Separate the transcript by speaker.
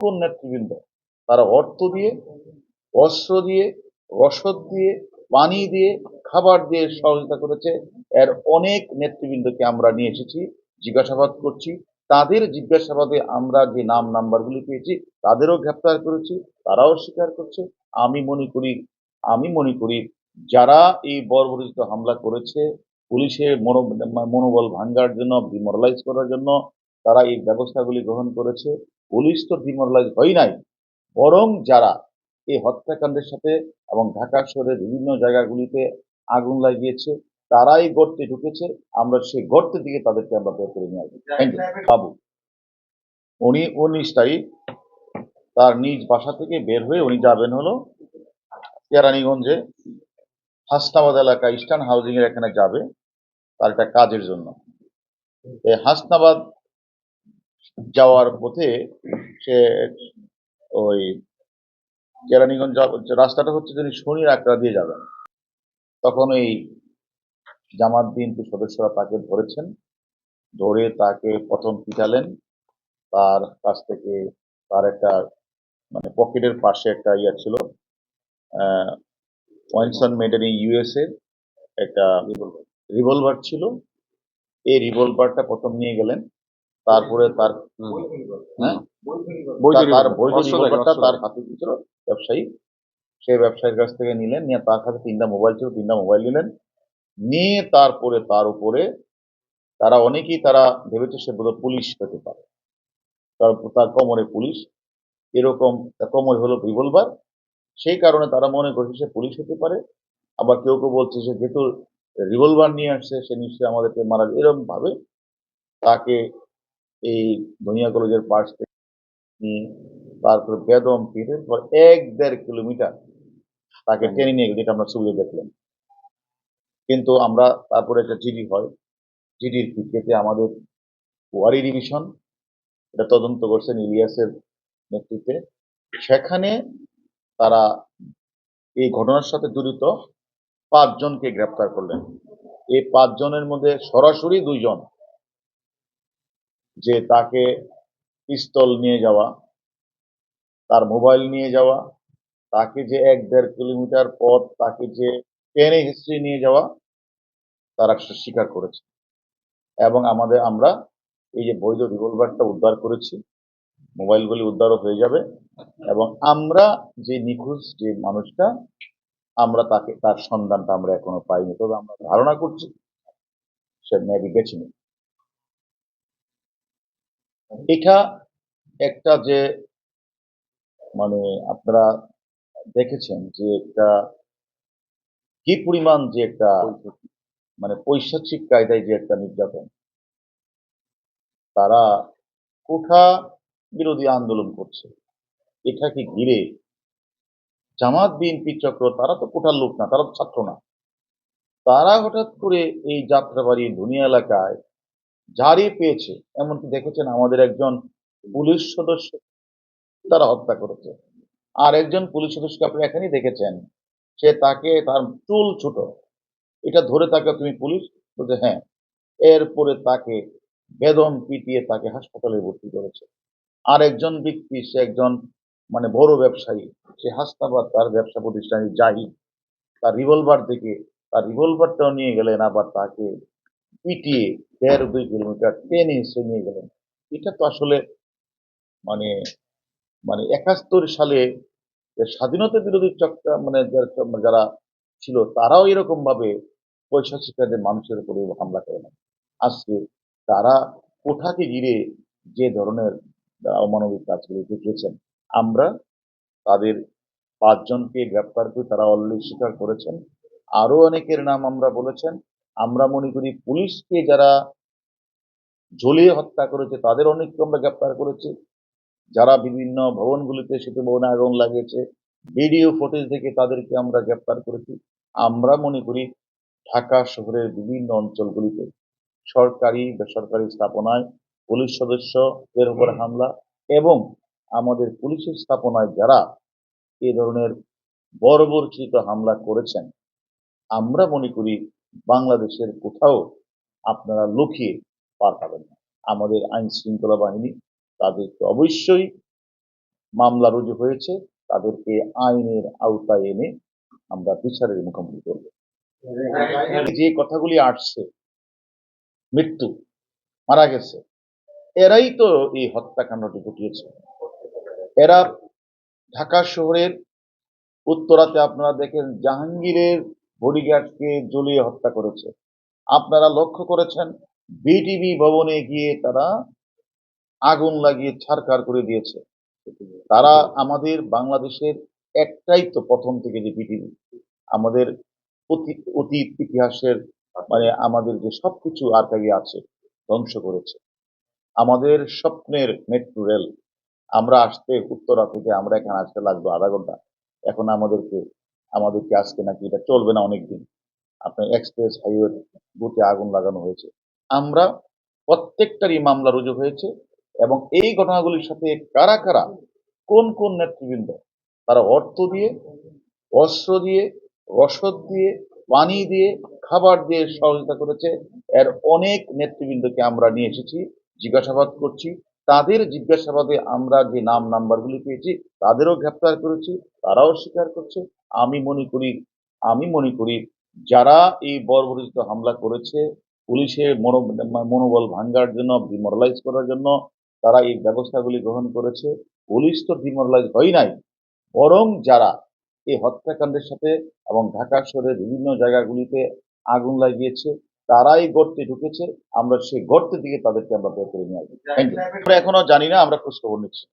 Speaker 1: কোন নেতৃবৃন্দ তারা অর্থ দিয়ে, অস্ত্র দিয়ে, রসদ দিয়ে, পানি দিয়ে, খাবার দিয়ে সহযোগিতা করেছে। এর অনেক নেতৃবৃন্দকে আমরা নিয়ে এসেছি, জিজ্ঞাসাবাদ করছি। তাদের জিজ্ঞাসাবাদে আমরা যে নাম নাম্বারগুলি পেয়েছি, তাদেরও গ্রেপ্তার করেছি, তারাও স্বীকার করছে। আমি মনে করি, আমি মনে করি যারা এই বর্বরিত হামলা করেছে, পুলিশের মনো- মনোবল ভাঙ্গার জন্য ডিমোরালাইজ করার জন্য তারা এই ব্যবস্থাগুলি গ্রহণ করেছে। পুলিশ তো ডিমোরালাইজ হয় নাই। বরং যারা এই হত্যাকাণ্ডের সাথে এবং ঢাকা শহরের বিভিন্ন জায়গাগুলিতে আগুন লাগিয়েছে, তারাই গর্তে ঢুকেছে। আমরা সেই গর্তের দিকে তাদেরকে আমরা বের করে নিয়ে আসব। বাবু, উনি উনিশ তারিখ তার নিজ বাসা থেকে বের হয়ে উনি যাবেন হলো কেরানীগঞ্জে। হাসনাবাদ এলাকা ইস্টার্ন হাউজিং এর এখানে যাবে তার একটা কাজের জন্য। এই হাসনাবাদ যাওয়ার পথে সে ওই কেরানীগঞ্জ রাস্তাটা হচ্ছে যদি শনির আকড়া দিয়ে যাবেন। তখন এই জামাত বিএনপি সদস্যরা তাকে ধরেছেন, ধরে তাকে প্রথম পিটালেন। তার কাছ থেকে তার একটা মানে পকেটের পাশে একটা ইয়া ছিল ওয়াইনসন মেডেন ইউএসএ একটা রিভলভার ছিল। এই রিভলভারটা প্রথম নিয়ে গেলেন। তারপরে তার হ্যাঁ? তার- বৈধ হাতে ছিল ব্যবসায়ী। সেই ব্যবসায়ীর কাছ থেকে নিলেন নিয়ে তার কাছে তিনটা মোবাইল ছিল তিনটা মোবাইল নিলেন। নিয়ে তারপরে তার উপরে তারা অনেকেই তারা ভেবেছে সে বোধহয় পুলিশ হতে পারে। তার কোমরে পুলিশ এরকম কোমরে হলো রিভলভার। সেই কারণে তারা মনে করছে সে পুলিশ হতে পারে। আবার কেউ কেউ বলছে সে যেহেতু রিভলভার নিয়ে আসছে সে নিশ্চয়ই আমাদেরকে মারা এরকম ভাবে তাকে এই দুনিয়া কলেজের পাশ থেকে নিয়ে তারপরে বেদম পর এক দেড় কিলোমিটার তাকে টেনে নিয়ে গেল যেটা আমরা ছবিতে দেখলাম। কিন্তু আমরা তারপরে একটা জিডি হয়। জিডির ভিত্তিতে আমাদের ওয়ারি ডিভিশন এটা তদন্ত করছেন ইলিয়াসের নেতৃত্বে। সেখানে তারা এই ঘটনার সাথে জড়িত পাঁচজনকে গ্রেপ্তার করলেন। এই পাঁচজনের মধ্যে সরাসরি দুইজন যে তাকে পিস্তল নিয়ে যাওয়া, তার মোবাইল নিয়ে যাওয়া, তাকে যে এক দেড় কিলোমিটার পথ, তাকে যে টেনে হিস্ট্রি নিয়ে যাওয়া, তারা স্বীকার করেছে। এবং আমাদের, আমরা এই যে বৈধ রিভলভারটা উদ্ধার করেছি, মোবাইলগুলি উদ্ধারও হয়ে যাবে এবং আমরা যে নিখোঁজ যে মানুষটা, আমরা তাকে, তার সন্ধানটা আমরা এখনও পাইনি। তবে আমরা ধারণা করছি, সে মেবি বেছে নেই এটা একটা যে মানে আপনারা দেখেছেন যে একটা কি পরিমাণ যে একটা মানে পৈশাচিক কায়দায় যে একটা নির্যাতন, তারা কোঠা বিরোধী আন্দোলন করছে। এটাকে ঘিরে জামাত, বিএনপি চক্র, তারা তো কোঠার লোক না, তারা তো ছাত্র না। তারা হঠাৎ করে এই যাত্রাবাড়ি, দুনিয়া এলাকায় জারি পেয়েছে, এমনকি দেখেছেন আমাদের একজন পুলিশ সদস্য তারা হত্যা করেছে। আর একজন পুলিশ সদস্যকে আপনি এখানেই দেখেছেন, সে তাকে, তার চুল ছোট। এটা ধরে তাকে তুমি পুলিশ বলছে হ্যাঁ। এরপরে তাকে বেদম পিটিয়ে তাকে হাসপাতালে ভর্তি করেছে। আর একজন ব্যক্তি, সে একজন মানে বড় ব্যবসায়ী, সে হাসনাবাদ তার ব্যবসা প্রতিষ্ঠানে যাই তার রিভলভার থেকে তার রিভলভারটাও নিয়ে গেলেন, আবার তাকে পিটিয়ে দেড় দুই কিলোমিটার টেনে এসে নিয়ে গেলেন। এটা তো আসলে মানে মানে একাত্তর সালে স্বাধীনতা বিরোধী চক্র মানে যারা- যারা ছিল, তারাও এরকম ভাবে পয়সা শিকারদের মানুষের উপরে হামলা করে না আজকে তারা কোঠাকে ঘিরে যে ধরনের অমানবিক কাজগুলি দেখিয়েছেন, আমরা তাদের পাঁচজনকে গ্রেপ্তার করে তারা অলরেডি স্বীকার করেছেন। আরও অনেকের নাম আমরা বলেছেন আমরা মনে করি পুলিশকে যারা ঝুলিয়ে হত্যা করেছে, তাদের অনেককে আমরা গ্রেপ্তার করেছি। যারা বিভিন্ন ভবনগুলিতে সেতু ভবনে আগুন লাগিয়েছে, ভিডিও ফুটেজ থেকে তাদেরকে আমরা গ্রেপ্তার করেছি। আমরা মনে করি ঢাকা শহরের বিভিন্ন অঞ্চলগুলিতে সরকারি, বেসরকারি স্থাপনায় পুলিশ সদস্যদের উপর হামলা এবং আমাদের পুলিশের স্থাপনায় যারা এ ধরনের বর্বরচিত হামলা করেছেন, আমরা মনে করি বাংলাদেশের কোথাও আপনারা লুকিয়ে পার পাবেন না। আমাদের আইন শৃঙ্খলা বাহিনী তাদেরকে অবশ্যই মামলা রুজু হয়েছে, তাদেরকে আইনের আওতায় এনে আমরা বিচারের মুখোমুখি করব। যে কথাগুলি আসছে, মৃত্যু, মারা গেছে, এরাই তো এই হত্যাকাণ্ডটি ঘটিয়েছে। এরা ঢাকা শহরের উত্তরাতে আপনারা দেখেন জাহাঙ্গীরের বডিগার্ডকে জ্বলিয়ে হত্যা করেছে। আপনারা লক্ষ্য করেছেন, বিটিভি ভবনে গিয়ে তারা আগুন লাগিয়ে ছারকার করে দিয়েছে। তারা আমাদের বাংলাদেশের একটাই তো প্রথম থেকে যে বিটিভি। আমাদের অতীত ইতিহাসের মানে আমাদের যে সবকিছু আর্কাইভে আছে, ধ্বংস করেছে। আমাদের স্বপ্নের মেট্রো রেল, আমরা আসতে উত্তরা থেকে আমরা এখানে আসতে লাগবে আধা ঘণ্টা। এখন আমাদেরকে আমাদেরকে আজকে নাকি এটা চলবে না অনেকদিন। আপনার এক্সপ্রেস হাইওয়ে বুথে আগুন লাগানো হয়েছে। আমরা প্রত্যেকটারই মামলা রুজু হয়েছে এবং এই ঘটনাগুলির সাথে কারা কারা, কোন কোন নেতৃবৃন্দ, তারা অর্থ দিয়ে, অস্ত্র দিয়ে, রসদ দিয়ে, পানি দিয়ে, খাবার দিয়ে সহযোগিতা করেছে, এর অনেক নেতৃবৃন্দকে আমরা নিয়ে এসেছি, জিজ্ঞাসাবাদ করছি, তাদের জিজ্ঞাসাবাদে আমরা যে নাম, নাম্বারগুলি পেয়েছি, তাদেরও গ্রেপ্তার করেছি, তারাও স্বীকার করছে আমি মনে করি, আমি মনে করি যারা এই বর্বরিত হামলা করেছে, পুলিশের মনো- মনোবল ভাঙ্গার জন্য ডিমোরালাইজ করার জন্য তারা এই ব্যবস্থাগুলি গ্রহণ করেছে। পুলিশ তো ডিমোরালাইজ হয় নাই। বরং যারা এই হত্যাকাণ্ডের সাথে এবং ঢাকা শহরের বিভিন্ন জায়গাগুলিতে আগুন লাগিয়েছে, তারাই গর্তে ঢুকেছে। আমরা সেই গর্তের দিকে তাদেরকে আমরা বের করে নিয়ে আসব। আমরা এখনও জানি না, আমরা খোঁজখবর নিচ্ছি।